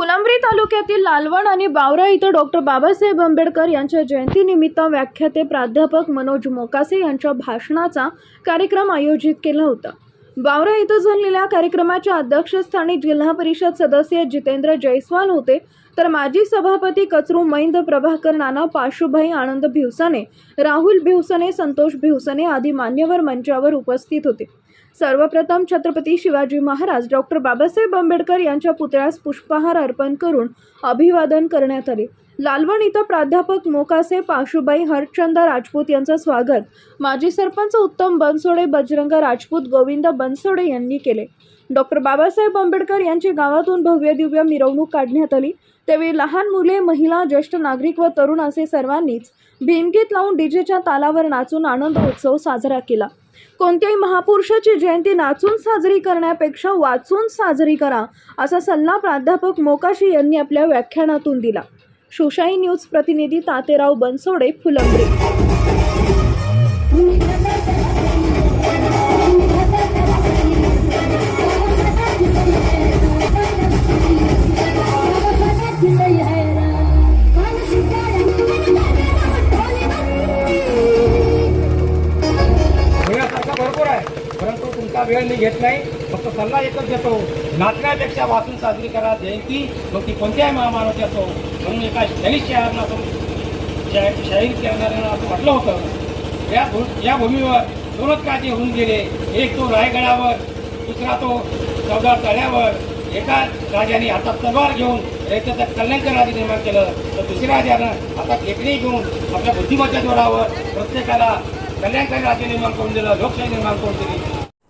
फुलंब्री तालुक्यातील लालवण आणि बावरा इथं डॉक्टर बाबासाहेब आंबेडकर यांच्या जयंतीनिमित्त व्याख्याते प्राध्यापक मनोज मोकासे यांच्या भाषणाचा कार्यक्रम आयोजित केला होता. बावरा इथं झालेल्या कार्यक्रमाच्या अध्यक्षस्थानी जिल्हा परिषद सदस्य जितेंद्र जयस्वाल होते. तर माजी सभापती कचरू मैंद प्रभाकर नाना पाशुभाई आनंद भिवसाने राहुल भिवसाने संतोष भिवसाने आदी मान्यवर मंचावर उपस्थित होते. सर्वप्रथम छत्रपती शिवाजी महाराज डॉक्टर बाबासाहेब आंबेडकर यांच्या पुतळ्यास पुष्पहार अर्पण करून अभिवादन करण्यात आले. लालवण इथं प्राध्यापक मोकासे पाशुबाई हरचंद राजपूत यांचं स्वागत. माजी सरपंच उत्तम बनसोडे बजरंग राजपूत गोविंद बनसोडे यांनी केले. डॉक्टर बाबासाहेब आंबेडकर यांची गावातून भव्य दिव्य मिरवणूक काढण्यात आली. त्यावेळी लहान मुले महिला ज्येष्ठ नागरिक व तरुण असे सर्वांनीच भीमगीत लावून डीजेच्या तालावर नाचून आनंद उत्सव साजरा केला. कोणत्याही महापुरुषाची जयंती नाचून साजरी करण्यापेक्षा वाचून साजरी करा असा सल्ला प्राध्यापक मोकाशी यांनी आपल्या व्याख्यानातून दिला. शिवशाही न्यूज प्रतिनिधी तातेराव बनसोडे फुलंब्री. भरपूर आहे. परंतु तुमचा वेळ मी घेत नाही. फक्त सल्ला एकच देतो. नाचण्यापेक्षा वाचून साजरी करा. जयंती मग ती कोणत्याही महामानवाची असो म्हणून एका शैली शहराला असो शाहीर शाहीर करणाऱ्यांना असं म्हटलं होतं. या भू या भूमीवर दोनच काळजी होऊन गेले. एक तो रायगडावर दुसरा तो चौदा तळ्यावर. एका राजाने हातात तलवार घेऊन रयतेचं कल्याणकर राज्य निर्माण केलं. तर दुसऱ्या राजानं आता टेकडी घेऊन आपल्या बुद्धिमत्ता जोरावर प्रत्येकाला कल्याणकारी राज्य निर्माण करून दिलं लोकशाही निर्माण करून दिली.